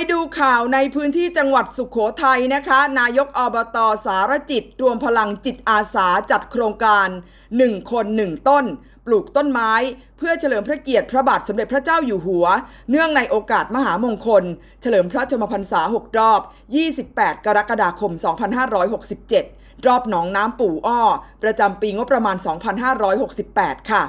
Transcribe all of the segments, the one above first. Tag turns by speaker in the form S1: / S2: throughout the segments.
S1: ไปดูข่าวในพื้นที่จังหวัดสุขโขทัยนะคะ นายกอบตสารจิต รวมพลังจิตอาสาจัดโครงการ 1 คน 1 ต้น ปลูกต้นไม้ เพื่อเฉลิมพระเกียรติพระบาทสมเด็จพระเจ้าอยู่หัว เนื่องในโอกาสมหามงคล เฉลิมพระชนมพรรษา 6 รอบ 28 กรกฎาคม 2567 รอบหนองน้ำปู่อ้อ ประจำปีงบประมาณ 2568 ค่ะ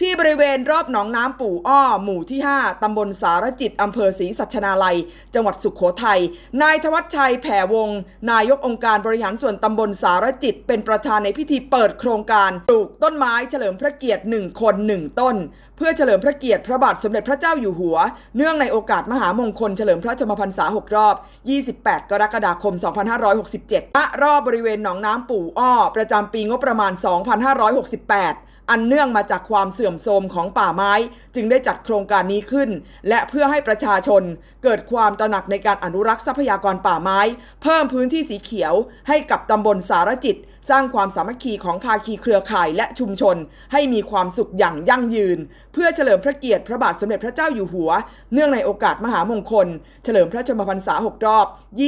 S1: ที่บริเวณรอบหนองน้ำปู่อ้อ หมู่ที่ 5 ตำบลสารจิตอำเภอศรีสัชนาลัย จังหวัดสุขโขทัย นายธวัชชัยแผ่วงศ์นายกองค์การบริหารส่วนตำบลสารจิต เป็นประธานในพิธีเปิดโครงการปลูกต้นไม้เฉลิมพระเกียรติ 1 คน 1 ต้น เพื่อเฉลิมพระเกียรติพระบาทสมเด็จพระเจ้าอยู่หัว เนื่องในโอกาสมหามงคลเฉลิมพระชนมพรรษา 6 รอบ 28 กรกฎาคม 2567ณรอบบริเวณหนองน้ำปู่อ้อ ประจำปีงบประมาณ 2568 อันเนื่องมาจากความเสื่อมโทรมของป่าไม้ จึงได้จัดโครงการนี้ขึ้น และเพื่อให้ประชาชนเกิดความตระหนักในการอนุรักษ์ทรัพยากรป่าไม้ เพิ่มพื้นที่สีเขียว ให้กับตำบลสารจิต สร้างความสามัคคีของภาคีเครือข่ายและชุมชน ให้มีความสุขอย่างยั่งยืน เพื่อเฉลิมพระเกียรติพระบาทสมเด็จพระเจ้าอยู่หัว เนื่องในโอกาสมหามงคล เฉลิมพระชนมพรรษา 6 รอบ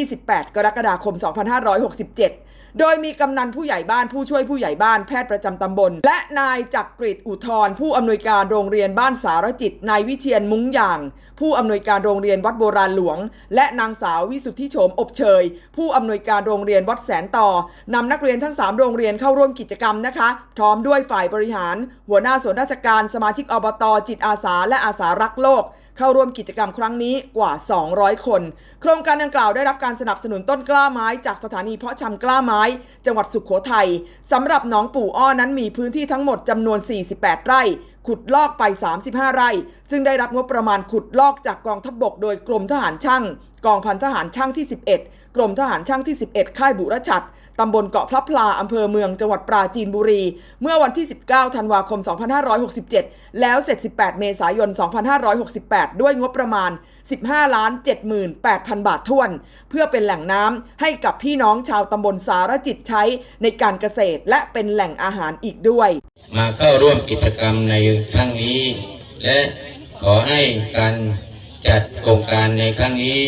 S1: 28 กรกฎาคม 2567 โดยมีกำนันผู้ใหญ่บ้านผู้ช่วยผู้ใหญ่บ้านแพทย์ประจำตำบล และนายจักรกริดอุทธรผู้อำนวยการโรงเรียนบ้านสารจิตนายวิเชียนมุ้งอย่าง ผู้อำนวยการโรงเรียนวัดโบราณหลวง และนางสาววิสุทธิโฉมอบเชย ผู้อำนวยการโรงเรียนวัดแสนต่อนำนักเรียนทั้ง 3 โรงเรียนเข้าร่วมกิจกรรมนะคะพร้อมด้วยฝ่ายบริหาร หัวหน้าส่วนราชการสมาชิกอบตจิตอาสาและอาสารักโลก เข้าร่วมกิจกรรมครั้งนี้กว่า 200 คน โครงการดังกล่าวได้รับการสนับสนุนต้นกล้าไม้ จากสถานีเพาะชำกล้าไม้ จังหวัดสุขโขทัยสำหรับหนองปู่อ้อนั้นมีพื้นที่ทั้งหมดจำนวน 48 ไร่ ขุดลอกไป 35 ไร่ ซึ่งได้รับงบประมาณขุดลอกจากกองทัพบบกโดยกรมทหารช่างกองพันทหารช่างที่ 11 กรมทหารช่างที่ 11 ค่ายบุรชัดตำบลเกาะพระพลาอำเภอเมืองจังหวัดปราจีนบุรี เมื่อวันที่ 19 ธันวาคม 2567 แล้วเสร็จ 18 เมษายน 2568 ด้วยงบประมาณ 15 ล้าน 78,000 บาทท้วน เพื่อเป็นแหล่งน้ำให้กับพี่น้องชาวตำบลสารจิตใช้ในการเกษตรและเป็นแหล่งอาหารอีกด้วย
S2: มาเข้าร่วมกิจกรรมในครั้งนี้ และขอให้การจัดโครงการในครั้งนี้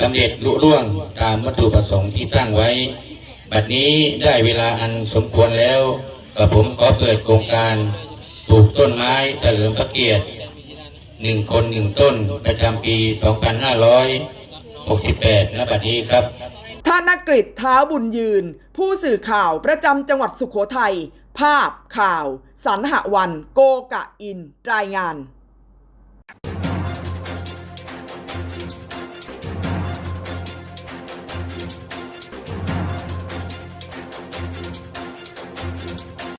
S2: สำเร็จลุล่วงตามวัตถุประสงค์ที่ตั้งไว้ บัดนี้ได้เวลาอันสมควรแล้วกับผมขอเปิดโครงการปลูกต้นไม้เฉลิมพระเกียรติหนึ่งคนหนึ่งต้นประจำปี 2568ณบัดนี้ครับ
S1: ธนกฤษเท้าบุญยืน ผู้สื่อข่าวประจำจังหวัดสุขโขทัย ภาพข่าวสันหวัน โกกะอิน รายงาน